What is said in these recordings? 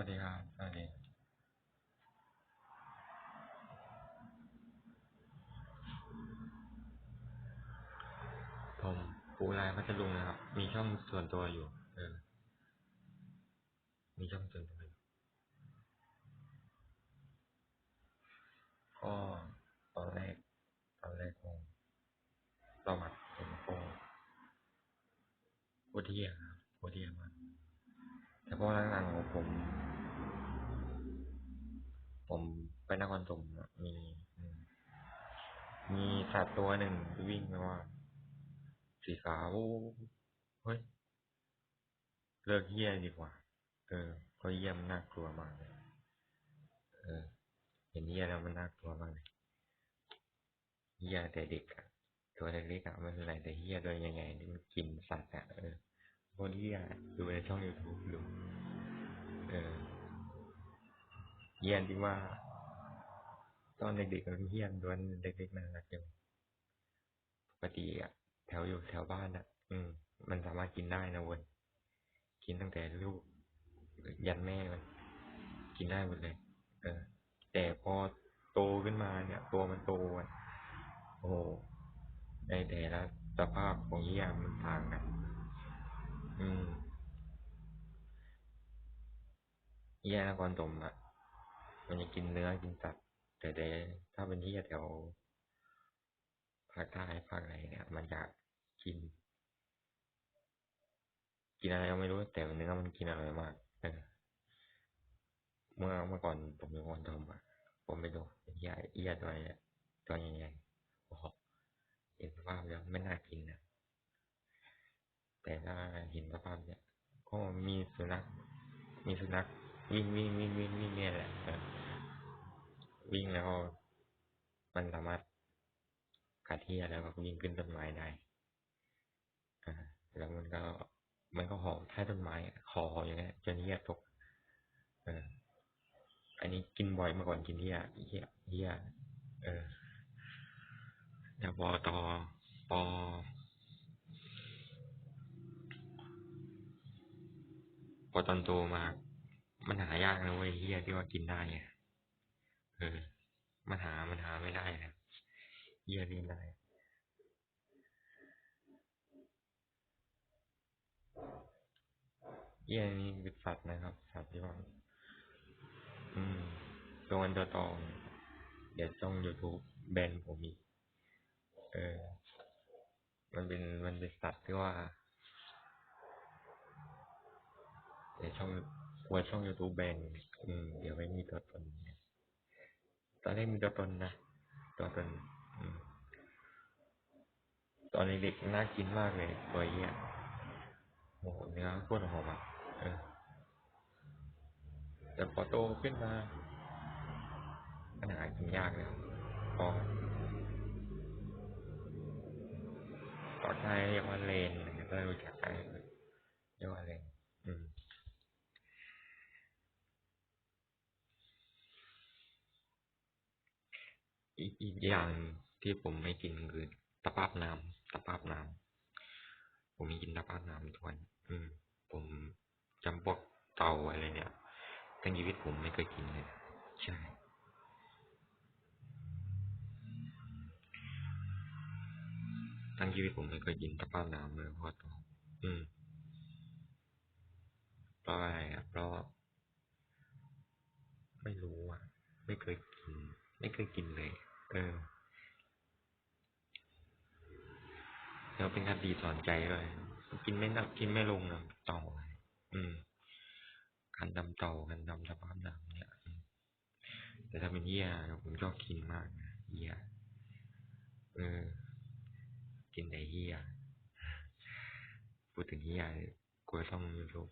วัสดีครับ สวัสดี ผมปูลายพัทลุงนะครับ มีช่องส่วนตัวอยู่ เออ มีช่องส่วนตัวอยู่ ก็ตอนแรก ตอนแรกผมประวัติผมก็โคเที่ยครับโคเที่ยมากแต่พอหลังๆของผม ผมไปนครปฐมมีมีสัตว์ตัวหนึ่งวิ่งมาว่า สีขาวเฮ้ย เลิกเหี้ยดีกว่า เออเพราะเหี้ยมันน่ากลัวมากเลยเออ เห็นเหี้ยแล้วมันน่ากลัวมากเลยเหี้ยแต่เด็กอะตัวเล็กๆอะไม่เป็นไรแต่เหี้ยโดยยังไงนี่มันกินสัตว์อะเออคตรเหี้ยดูในช่องยูทูบดู เหี้ยที่ว่า ตอนเด็กๆมันเหี้ยนล้วนเด็กๆน่ารักอยู่ปกติอะแถวอยู่แถวบ้านอะอืม มันสามารถกินได้นะเว้ยกินตั้งแต่ลูก ยันแม่มันกินได้หมดเลย เออ แต่พอโตขึ้นมาเนี่ย ตัวมันโตอะโอ้โหในแต่ละสภาพของเหี้ยมันต่างกัน อืมเหี้ยนครปฐมอะ มันจะกินเนื้อกินสัตว์แต่แต่ถ้าเป็นเหี้ยแถวภาคใต้ภาคไหนเนี่ย มันจะกิน กินอะไรก็ไม่รู้แต่เนื้อมันกินอร่อยมากเมื่อเมื่อก่อนผมอยู่นครปฐมอะผมไปดูเหี้ยเหี้ยตัวใหญ่ตัวใหญ่ๆโอ้โหเห็นสภาพแล้วไม่น่ากินนะแต่ถ้าเห็นสภาพเนี่ยก็มีสุนัขมีสุนัขวิ่งวิ่งวิ่งวิ่งวิ่งเนี่ยแหละ วิ่งแล้ว มันสามารถกัดเหี้ยแล้วก็วิ่งขึ้นต้นไม้ได้อ่าแล้วมันก็มันก็ห่อใต้ต้นไม้อห่ออย่างเงี้ยจนเหี้ยตกเอออันนี้กินบ่อยมื่อก่อนกินเหี้ยเหี้ยเหี้ยเออแต่พอตอปอพอตอนโตมา มันหายากนะเว้ยเหี้ยที่ว่ากินได้ไง เออมันหามันหาไม่ได้นะเหี้ยกินได้เหี้ยนี่เป็นสัตว์นะครับ สัตว์ที่ว่าอืมตัวเงินตัวทองเดี๋ยวช่อง YouTube แบนผมอีกเออ มันเป็นมันเป็นสัตว์ที่ว่าเดี๋ยวช่องกลัวช่อง YouTube แบนอืม เดี๋ยวไม่มีตัวตน อนแรกมีตัวตนนะตัวตนอตอนเด็กๆน่ากินมากเลยตัวเหี้ยโอ้โหเนื้อโคตรหอมอะแต่พอโตขึ้นมาปัญหากินยากเลยพอต่อไทยเรียกว่าเลนนะครับถ้ารู้จักกันเรียกว่าเลน อีกอย่างที่ผมไม่กินคือตะปาบน้ำตะปาบน้ำผมไม่กินตะปาบน้ำทุกวันอืม ผมจำพวกเต่าอะไรเนี่ยทั้งชีวิตผมไม่เคยกินเลยใช่ทั้งชีวิตผมไม่เคยกินตะปาบน้ำเลยเพราะตัวอืมเพราะอะไรอะเพราะ ไม่รู้อะ ไม่เคยกิน ไม่เคยกินเลย แล้วเป็นการดีสอนใจด้วยกินไม่นักกินไม่ลงนะเต่าอืมคันดำเต่าคันดำสภาพดำเนี่ยแต่ถ้าเป็นเหี้ยผมชอบกินมากนะเหี้ยเออ กินแต่เหี้ยพูดถึงเหี้ยกลัวช่องยูทูบ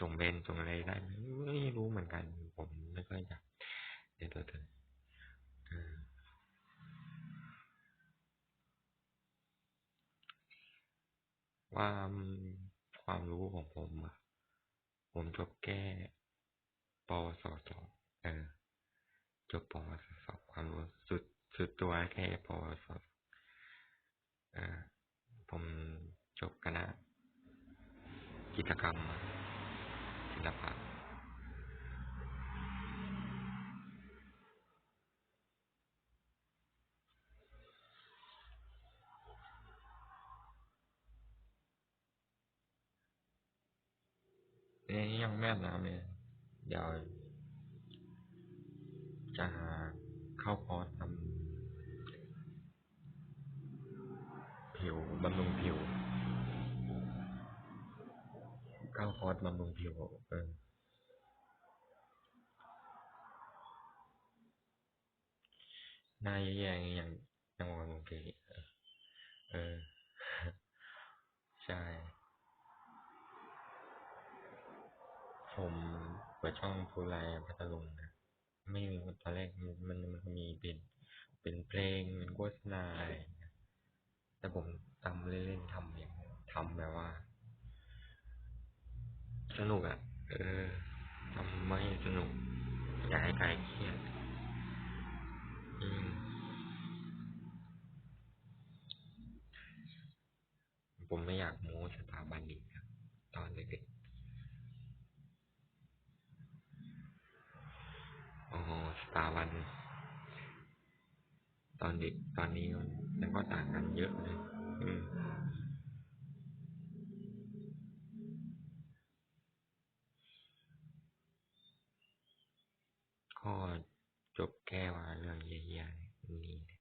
ส่งเบนส่งอะไรได้ไม่รู้เหมือนกัน ผมไม่ค่อยอยากในตัวเธอเออ ความความรู้ของผมอะผมจบแก้ปวสสองเออจบปวสสองความรู้สุดสุดตัวแค่ปวสเออผมจบคณะกิจกรรมศิลปะ นี่ยังแม่น้ำเลยเดี๋ยวจะหาเข้าคอร์สทำผิวบำรุงผิว เข้าคอร์สบำรุงผิวเออหน้าแย่ๆอย่างนี้ยังยังบำรุงผิวเออเออ ใช่ ผ มเปิดช่องพูไลพัทลุงนะ ไม่มีตอนแรกมันมันมันมีเป็นเป็นเพลงเป็นโฆษณาอะไรแต่ผมทำเล่นๆทำอย่างทำแบบว่า สนุกอะ เออทำไม่สนุก อยากให้ใครเครียด อืม ผมไม่อยากโม้สถาบันอีกครับ ตอนเด็กๆโอ้โหสถาบัน ต อนเด็กตอนนี้มันก็ต่างกันเยอะเลยอืมก็จบแค่ว่าเรื่องแย่ๆนี้